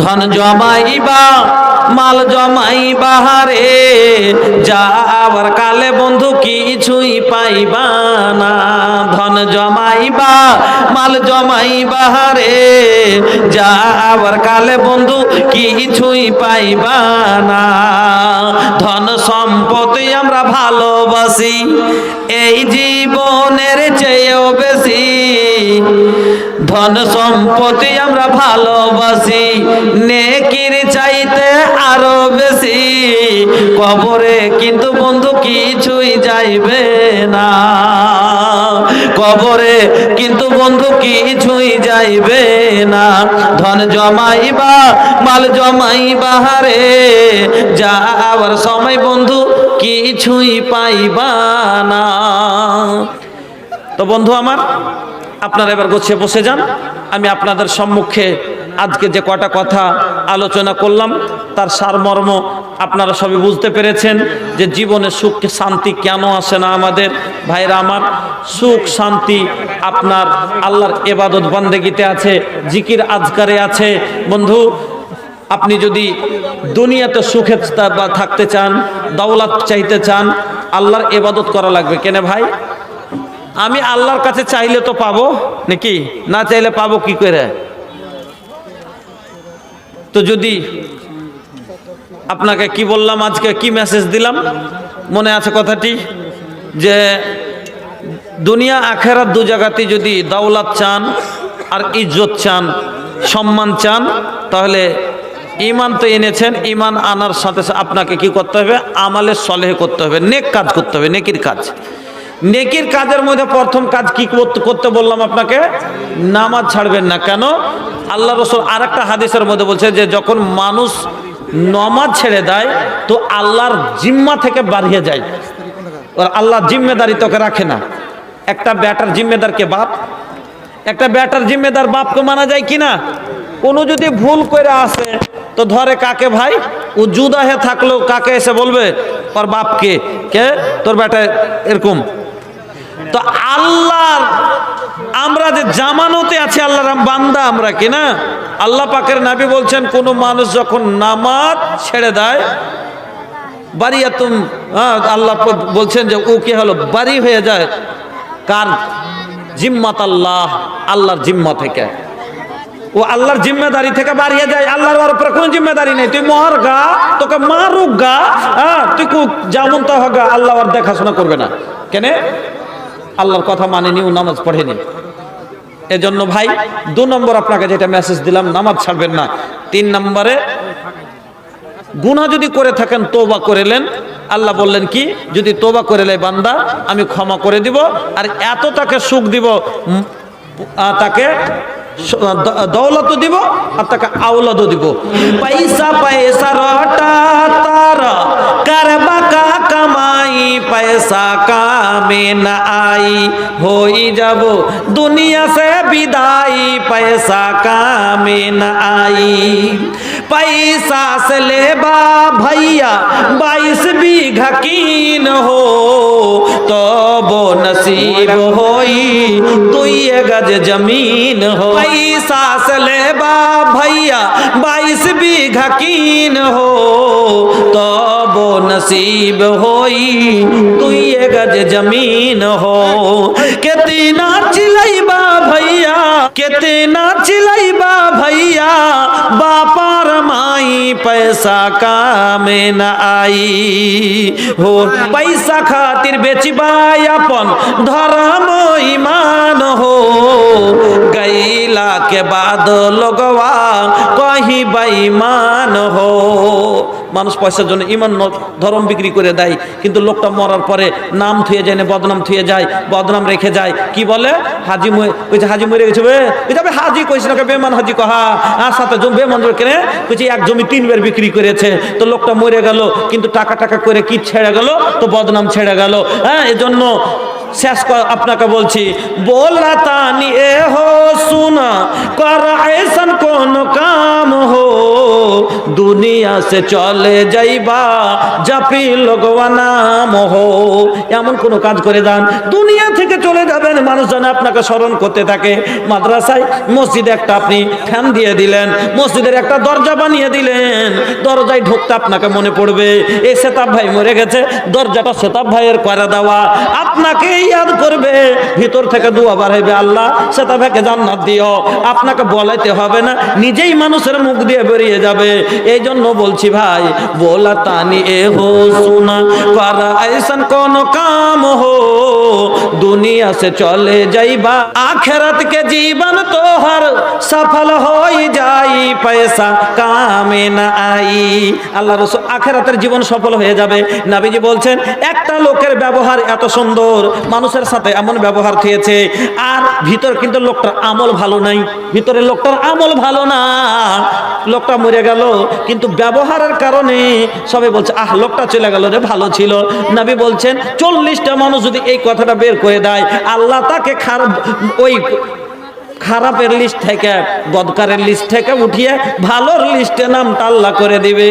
ধন জমাইবা, মাল জমাইবা রে যাবার কালে বন্ধু কিছুই পাইবা না। ধন জমাইবা, মাল জমাইবা রে যাবার কালে বন্ধু কিছুই পাইবা না। ধন সম্পত্তি আমরা ভালোবাসি, এই জীবনের চেয়েও বেশি। ধন সম্পত্তি আমরা ভালোবাসি, নেকির চাইতে আরও বেশি। কবরে কিন্তু বন্ধু কিছুই যাইবে না। কবরে কিন্তু বন্ধু কিছুই যাইবে না। ধন জমাইবা, মাল জমাইবা রে যাওয়ার সময় বন্ধু কিছুই পাইবা না। তো বন্ধু আমার আপনারা এবার গুছিয়ে বসে যান। আমি আপনাদের সম্মুখে আজকে যে কটা কথা আলোচনা করলাম, তার সারমর্ম আপনারা সবই বুঝতে পেরেছেন যে জীবনে সুখ, শান্তি কেন আসে না আমাদের? ভাইরা আমার, সুখ, শান্তি আপনার আল্লাহর এবাদত বান্দেগিতে আছে, জিকির আজকারে আছে। বন্ধু, আপনি যদি দুনিয়াতে সুখে থাকতে চান, দৌলত চাইতে চান, আল্লাহর এবাদত করা লাগবে। কেনে ভাই? আমি আল্লাহর কাছে চাইলে তো পাবো, নাকি? না চাইলে পাবো কি করে? তো যদি আপনাকে কি বললাম, আজকে কি মেসেজ দিলাম? মনে আছে কথাটি? যে দুনিয়া, আখেরাত দু জায়গাতে যদি দৌলত চান আর ইজ্জত চান, সম্মান চান, তাহলে ইমান তো এনেছেন ইমান আনার সাথে সাথে আপনাকে কি করতে হবে? আমালে সলেহ করতে হবে, নেক কাজ করতে হবে, নেকির কাজ। নেকির কাজের মধ্যে প্রথম কাজ কি করতে- বললাম আপনাকে? নামাজ ছাড়বেন না। কেন? আল্লাহ রসুল আর একটা হাদিসের মধ্যে বলছে যে, যখন মানুষ নমাজ ছেড়ে দেয়, তো আল্লাহর জিম্মা থেকে বাড়িয়ে যায়। আর আল্লাহ জিম্মেদারি তোকে রাখে না। একটা ব্যাটার জিম্মেদারকে বাপ? একটা ব্যাটার জিম্মেদার বাপকে মানা যায় কি না? কোনো যদি ভুল করে আসে, তো ধরে কাকে ভাই? ও জুদা হয়ে থাকলেও কাকে এসে বলবে? ওর বাপকে। কে? তোর বেটা এরকম। তো আল্লাহর আমরা যে জামানতে আছে আল্লাহর বান্দা আমরা কি না? আল্লাহ পাকের নাবি বলছেন, কোন মানুষ যখন নামাজ ছেড়ে দেয় বাড়িয়াতুম হ্যাঁ আল্লাহ বলছেন যে, ও কি হলো বাড়ি হয়ে যায়। কার? জিম্মাত আল্লাহ, আল্লাহর জিম্মা থেকে। ও আল্লাহর জিম্মেদারি থেকে বাড়িয়ে যায়। আল্লাহর উপরে কোনো জিম্মেদারি নেই। তুই মর গা, তোকে মারুক গা হ্যাঁ তুই যেমন তো হগা আল্লাহ দেখাশোনা করবে না। কেনে? আল্লাহর কথা মানেনি, ও নামাজ পড়েনি। এজন্য ভাই, দু নম্বর আপনাকে যেটা মেসেজ দিলাম, নামাজ ছাড়বেন না। তিন নম্বরে, গুনাহ যদি করে থাকেন তোবা করেলেন আল্লাহ বললেন কি, যদি তোবা করেলে বান্দা, আমি ক্ষমা করে দিব। আর এত তাকে সুখ দিব তাকে দৌলতও দিব, আর তাকে আওলাদও দিব। পয়সা পয়সা রটা তার করবা पैसा कामे न आई हो जब दुनिया से विदाई, पैसा कामे न आई। पैसा से ले बा भैया, बाईस भी घकीन हो तो वो नसीब होई तु ये गज ज़मीन हो। पैसा से ले बा भैया, बाईस भी घकीन हो तो नसीब होई ये गज ज़मीन हो। कितना चिलैबा भैया, कितना चिलैबा भैया, बापार माई पैसा कामे न आई। हो, पैसा खातिर बेचबा अपन धर्म ईमान हो। गैला के बाद लोगवा कहीं बेईमान हो। মানুষ পয়সার জন্য ইমান ধরম বিক্রি করে দেয়, কিন্তু লোকটা মরার পরে নাম থুয়ে যায় না, বদনাম থুয়ে যায়, বদনাম রেখে যায়। কি বলে? হাজি কইছে, হাজি মরে গেছে বে। কইছে হাজি কইছে না বেমান হাজি কহা? আর সাথে জমি বেমান কেনে? কইছে, এক জমি তিনবার বিক্রি করেছে। তো লোকটা মরে গেল, কিন্তু টাকা টাকা করে কি ছেড়ে গেল? তো বদনাম ছেড়ে গেল। হ্যাঁ এজন্য শেষ আপনাকে বলছি, বোলা তানি এ হো সুনা, কর দুনিয়া সে চলে যাইবা জাপি লগওয়ানা মোহ। এমন কোন কাজ করে যান দুনিয়া থেকে চলে যাবেন মানুষ যেন আপনাকে স্মরণ করতে থাকে। মাদ্রাসায় মসজিদে একটা আপনি ফ্যান দিয়ে দিলেন, মসজিদের একটা দরজা বানিয়ে দিলেন। দরজায় ঢুকতে আপনাকে মনে পড়বে এই সেতাব ভাই মরে গেছে, দরজাটা সেতাব ভাইয়ের করে দেওয়া। আপনাকে ইয়াদ করবে, ভিতর থেকে দুয়া বাড়াইবে আল্লাহ সেতাব ভাইকে জান্নাত দিও। আপনাকে বলাইতে হবে না, নিজেই মানুষের মুখ দিয়ে বেরিয়ে যাবে। এই জন্য বলছি ভাই, বোলা তানি এ হো সোনা, পারা এসন কোন কাম হো, দুনিয়া সে চলে যাইবা আখেরাত কে জীবন তোহার সফল হই যাই পয়সা কামে না আই। আল্লাহ রসুল আখেরাতের জীবন সফল হয়ে যাবে। নাবিজি বলছেন, একটা লোকের ব্যবহার এত সুন্দর, মানুষের সাথে এমন ব্যবহার থিয়েছে আর ভিতর কিন্তু লোকটার আমল ভালো নাই। ভিতরের লোকটার আমল ভালো না। লোকটা মরে গেল, কিন্তু ব্যবহারের কারণে সবাই বলছে, আহ, লোকটা চলে গেল রে, ভালো ছিল। নাবি বলছেন, চল্লিশটা মানুষ যদি এই কথাটা বের করে দেয়, আল্লাহ তাকে খারাপ ওই খারাপের লিস্ট থেকে বদকারের লিস্ট থেকে উঠিয়ে ভালোর লিস্টে নাম আল্লাহ করে দিবে।